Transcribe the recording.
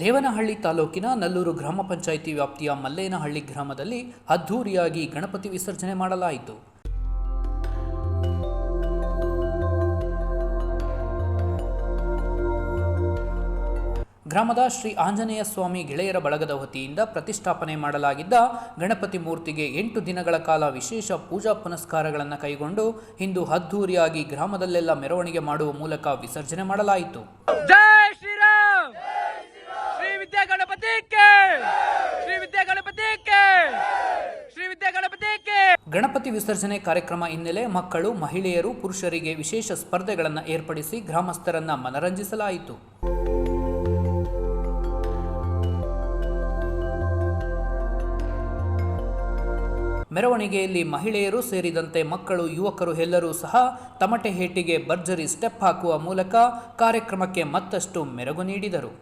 ದೇವನಹಳ್ಳಿ ತಾಲೂಕಿನ ನಲ್ಲೂರು ಗ್ರಾಮ ಪಂಚಾಯಿತಿ ವ್ಯಾಪ್ತಿಯ ಮಲ್ಲೇನಹಳ್ಳಿ ಗ್ರಾಮದಲ್ಲಿ ಅದ್ಧೂರಿಯಾಗಿ ಗಣಪತಿ ವಿಸರ್ಜನೆ ಮಾಡಲಾಯಿತು. ಗ್ರಾಮದ ಶ್ರೀ ಆಂಜನೇಯ ಸ್ವಾಮಿ ಗೆಳೆಯರ ಬಳಗದ ವತಿಯಿಂದ ಪ್ರತಿಷ್ಠಾಪನೆ ಮಾಡಲಾಗಿದ್ದ ಗಣಪತಿ ಮೂರ್ತಿಗೆ ಎಂಟು ದಿನಗಳ ಕಾಲ ವಿಶೇಷ ಪೂಜಾ ಪುನಸ್ಕಾರಗಳನ್ನು ಕೈಗೊಂಡು ಇಂದು ಅದ್ಧೂರಿಯಾಗಿ ಗ್ರಾಮದಲ್ಲೆಲ್ಲ ಮೆರವಣಿಗೆ ಮಾಡುವ ಮೂಲಕ ವಿಸರ್ಜನೆ ಮಾಡಲಾಯಿತು. ಗಣಪತಿ ವಿಸರ್ಜನೆ ಕಾರ್ಯಕ್ರಮ ಹಿನ್ನೆಲೆ ಮಕ್ಕಳು, ಮಹಿಳೆಯರು, ಪುರುಷರಿಗೆ ವಿಶೇಷ ಸ್ಪರ್ಧೆಗಳನ್ನು ಏರ್ಪಡಿಸಿ ಗ್ರಾಮಸ್ಥರನ್ನ ಮನರಂಜಿಸಲಾಯಿತು. ಮೆರವಣಿಗೆಯಲ್ಲಿ ಮಹಿಳೆಯರು ಸೇರಿದಂತೆ ಮಕ್ಕಳು, ಯುವಕರು ಎಲ್ಲರೂ ಸಹ ತಮಟೆ ಹೇಟಿಗೆ ಭರ್ಜರಿ ಸ್ಟೆಪ್ ಹಾಕುವ ಮೂಲಕ ಕಾರ್ಯಕ್ರಮಕ್ಕೆ ಮತ್ತಷ್ಟು ಮೆರಗು ನೀಡಿದರು.